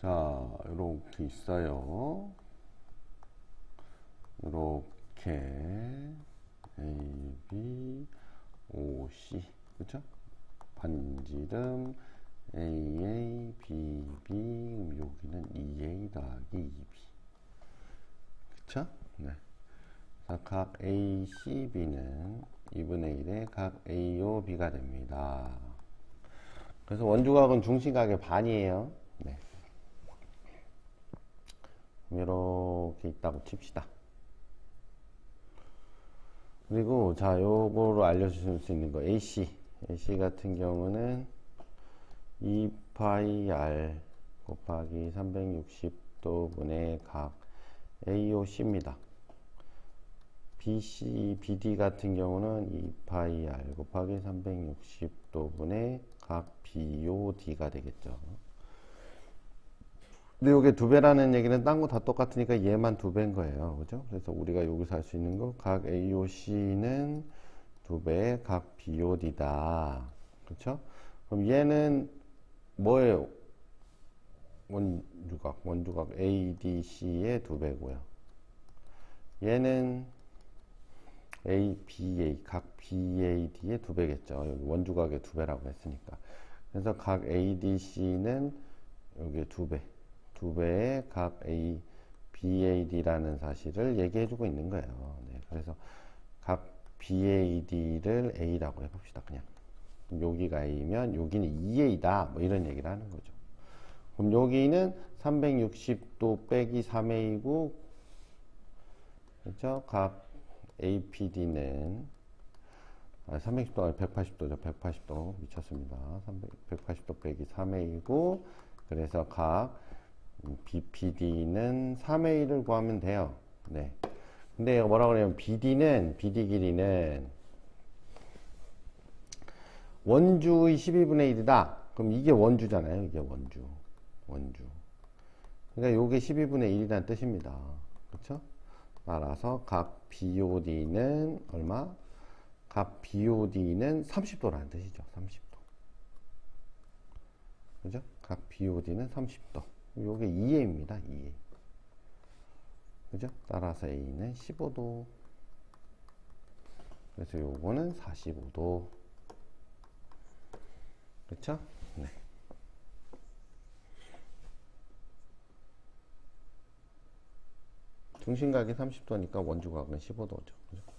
이렇게 있어요. 이렇게 A, B, O, C 그렇죠? 반지름 AA, BB 여기는 EA 더하기 EB 그쵸? 네. 자, 각 ACB는 2분의 1의 각 AO, B가 됩니다. 그래서 원주각은 중심각의 반이에요. 네. 이렇게 있다고 칩시다. 그리고 자, 요거로 알려주실 수 있는 거 AC. AC 같은 경우는 2파이 R 곱하기 360도 분의 각 AOC입니다. BC, BD 같은 경우는 2파이 R 곱하기 360도 분의 각 BOD가 되겠죠. 근데 이게 두 배라는 얘기는 딴 거 다 똑같으니까 얘만 두 배인 거예요. 그죠? 그래서 우리가 여기서 할 수 있는 거, 각 AOC는 두 배의 각 BOD다. 그렇죠? 그럼 얘는 뭐예요? 원주각, 원주각 ADC의 두 배고요. 얘는 A, BA, 각 BAD의 두 배겠죠. 여기 원주각의 두 배라고 했으니까. 그래서 각 ADC는 여기 두 배. 두 배의 각 A, BAD라는 사실을 얘기해주고 있는 거예요. 네, 그래서 각 BAD를 A라고 해봅시다. 그냥 여기가 A면 여기는 2A다. 뭐 이런 얘기를 하는 거죠. 그럼 여기는 360도 빼기 3A고 그렇죠? 각 APD는 아, 360도가 아니라 180도죠. 180도 미쳤습니다. 300, 180도 빼기 3A고 그래서 각 BPD는 3A를 구하면 돼요. 네. 근데 뭐라고 그러냐면 BD는 BD 길이는 원주의 12분의 1이다. 그럼 이게 원주잖아요. 이게 원주. 원주. 그러니까 요게 12분의 1이라는 뜻입니다. 그렇죠? 따라서 각 BOD는 얼마? 각 BOD는 30도라는 뜻이죠. 30도. 그죠? 각 BOD는 30도. 요게 2A입니다. 2A. 그죠? 따라서 A는 15도. 그래서 요거는 45도. 그렇죠? 네. 중심각이 30도니까 원주각은 15도죠. 그죠?